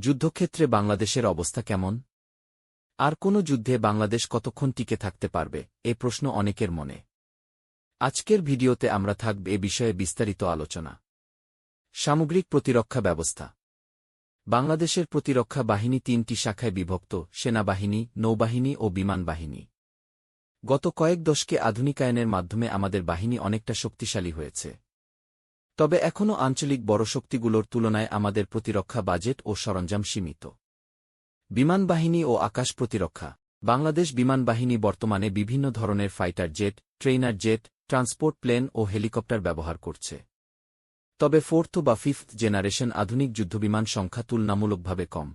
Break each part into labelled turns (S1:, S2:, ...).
S1: যুদ্ধক্ষেত্রে বাংলাদেশের অবস্থা কেমন? আর কোনো যুদ্ধে বাংলাদেশ কতক্ষণ টিকে থাকতে পারবে? এ প্রশ্ন অনেকের মনে। আজকের ভিডিওতে আমরা থাকব এ বিষয়ে বিস্তারিত আলোচনা। সামগ্রিক প্রতিরক্ষা ব্যবস্থা। বাংলাদেশের প্রতিরক্ষা বাহিনী তিনটি শাখায় বিভক্ত, সেনাবাহিনী, নৌবাহিনী ও বিমান বাহিনী। গত কয়েক দশকে আধুনিকায়নের মাধ্যমে আমাদের বাহিনী অনেকটা শক্তিশালী হয়েছে। তবে এখনও আঞ্চলিক বড় শক্তিগুলোর তুলনায় আমাদের প্রতিরক্ষা বাজেট ও সরঞ্জাম সীমিত। বিমান বাহিনী ও আকাশ প্রতিরক্ষা। বাংলাদেশ বিমান বাহিনী বর্তমানে বিভিন্ন ধরনের fighter jet, trainer jet, transport plane ও হেলিকপ্টার ব্যবহার করছে। তবে ফোর্থ বা ফিফথ জেনারেশন আধুনিক যুদ্ধবিমান সংখ্যা তুলনামূলকভাবে কম।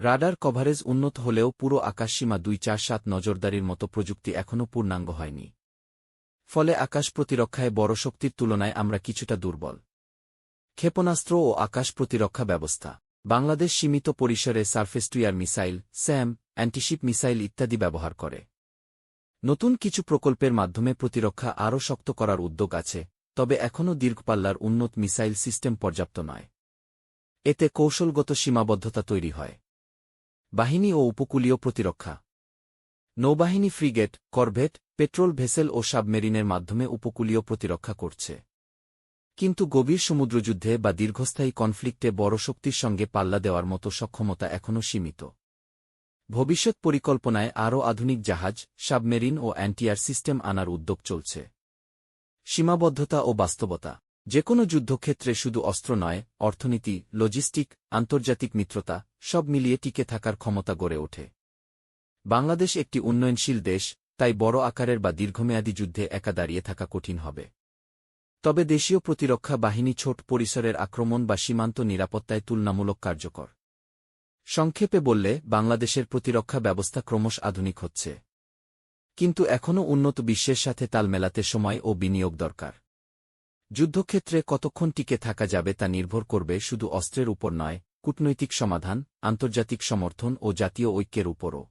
S1: রাডার কভারেজ উন্নত হলেও পুরো আকাশসীমা দুই চার সাত নজরদারির মতো প্রযুক্তি এখনও পূর্ণাঙ্গ হয়নি। ফলে আকাশ প্রতিরক্ষায় বড় শক্তির তুলনায় আমরা কিছুটা দুর্বল। ক্ষেপণাস্ত্র ও আকাশ প্রতিরক্ষা ব্যবস্থা। বাংলাদেশ সীমিত পরিসরে surface to air missile, SAM, antiship missile ইত্যাদি ব্যবহার করে। নতুন কিছু প্রকল্পের মাধ্যমে প্রতিরক্ষা আরও শক্ত করার উদ্যোগ আছে, তবে এখনও দীর্ঘপাল্লার উন্নত মিসাইল সিস্টেম পর্যাপ্ত নয়। এতে কৌশলগত সীমাবদ্ধতা তৈরি হয়। বাহিনী ও উপকূলীয় প্রতিরক্ষা। নৌবাহিনী ফ্রিগেট, করভেট, পেট্রোল ভেসেল ও সাবমেরিনের মাধ্যমে উপকূলীয় প্রতিরক্ষা করছে। কিন্তু গভীর সমুদ্রযুদ্ধে বা দীর্ঘস্থায়ী কনফ্লিক্টে বড় শক্তির সঙ্গে পাল্লা দেওয়ার মতো সক্ষমতা এখনও সীমিত। ভবিষ্যৎ পরিকল্পনায় আরও আধুনিক জাহাজ, সাবমেরিন ও অ্যান্টিয়ার সিস্টেম আনার উদ্যোগ চলছে। সীমাবদ্ধতা ও বাস্তবতা। যে কোনো যুদ্ধক্ষেত্রে শুধু অস্ত্র নয়, অর্থনীতি, লজিস্টিক, আন্তর্জাতিক মিত্রতা, সব মিলিয়ে টিকে থাকার ক্ষমতা গড়ে ওঠে। বাংলাদেশ একটি উন্নয়নশীল দেশ, তাই বড় আকারের বা দীর্ঘমেয়াদী যুদ্ধে একা দাঁড়িয়ে থাকা কঠিন হবে। তবে দেশীয় প্রতিরক্ষা বাহিনী ছোট পরিসরের আক্রমণ বা সীমান্ত নিরাপত্তায় তুলনামূলক কার্যকর। সংক্ষেপে বললে, বাংলাদেশের প্রতিরক্ষা ব্যবস্থা ক্রমশ আধুনিক হচ্ছে। কিন্তু এখনও উন্নত বিশ্বের সাথে তাল মেলাতে সময় ও বিনিয়োগ দরকার। যুদ্ধক্ষেত্রে কতক্ষণ টিকে থাকা যাবে তা নির্ভর করবে শুধু অস্ত্রের উপর নয়, কূটনৈতিক সমাধান, আন্তর্জাতিক সমর্থন ও জাতীয় ঐক্যের উপরও।